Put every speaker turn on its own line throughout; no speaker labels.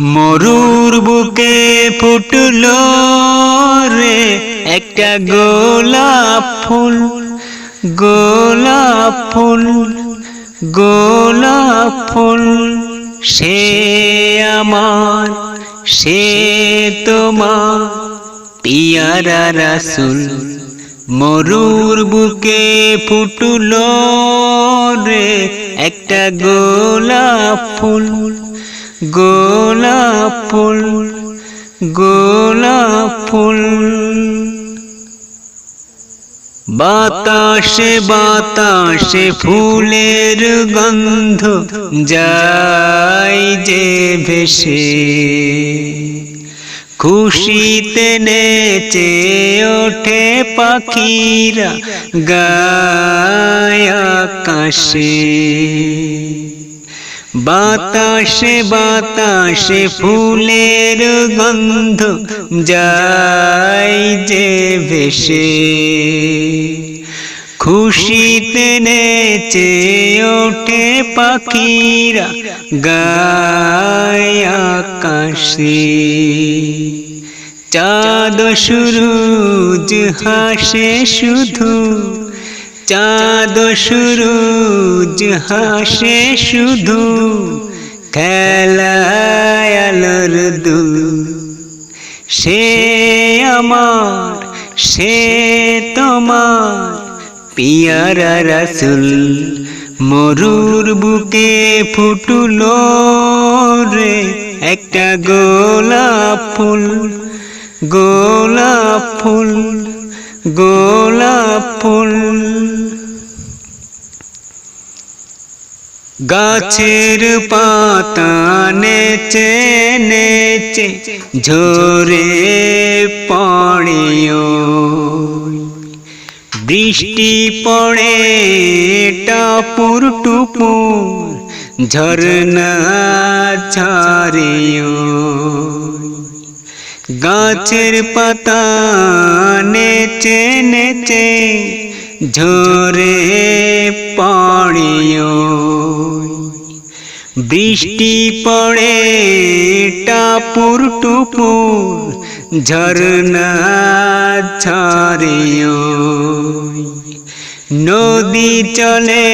মরুর বুকে ফুটল রে একটা গোলাপ ফুল গোলাপ ফুল গোলাপ ফুল। সে আমার, সে তোমার পিয়ারা রাসুল। মরুর বুকে ফুটল রে একটা গোলাপ ফুল। গোলাপ ফুল গোলাপ ফুল বাতাসে বাতাসে ফুলের গন্ধ যাই যে ভেসে। খুশিতে নেচে ওঠে পাখিরা গায় আকাশে। বাতাসে বাতাসে ফুলের গন্ধ যাই যে ভেসে। খুশিতে নেচে ওঠে পাখিরা গায় আকাশে। চাঁদ সুরুজ হাসে শুধু চাঁদ সুরুজ হাসে শুধু, খেলায় আলোর দুল। সে আমার, সে তোমার পিয়ারা রাসুল। মরুর বুকে ফুটল রে একটা গোলাপ ফুল গোলাপ ফুল গোলাপ ফুল। গাছের পাতা নেচে নেচে ঝরে পড়েও। বৃষ্টি পড়ে টাপুর টুপুর, ঝরনা ঝরেও গাছের পাতা নেচে নেচে ঝরে বৃষ্টি পড়ে, টাপুর টুপুর ঝরনা ঝরেও নদী চলে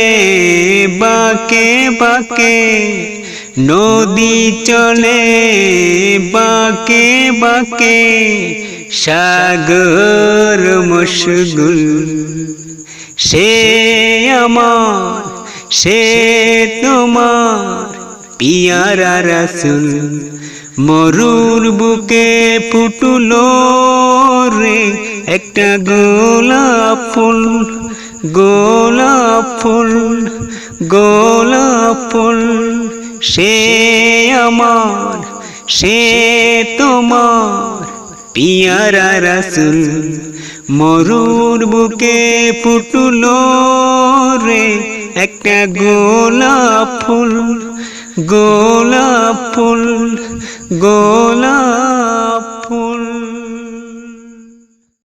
বাকে বাকে, নদী চলে বাকে বাকে, সাগর মশগুল। সে আমার, সে তোমার পিয়ারা রাসুল মরুর বুকে ফুটল রে। একটা গোলাপ ফুল গোলাপ ফুল গোলাপ ফুল। সে আমার, সে তোমার পিয়ারা রাসুল মরুর বুকে ফুটল রে। একটা গোলাপ ফুল গোলাপ ফুল গোলাপ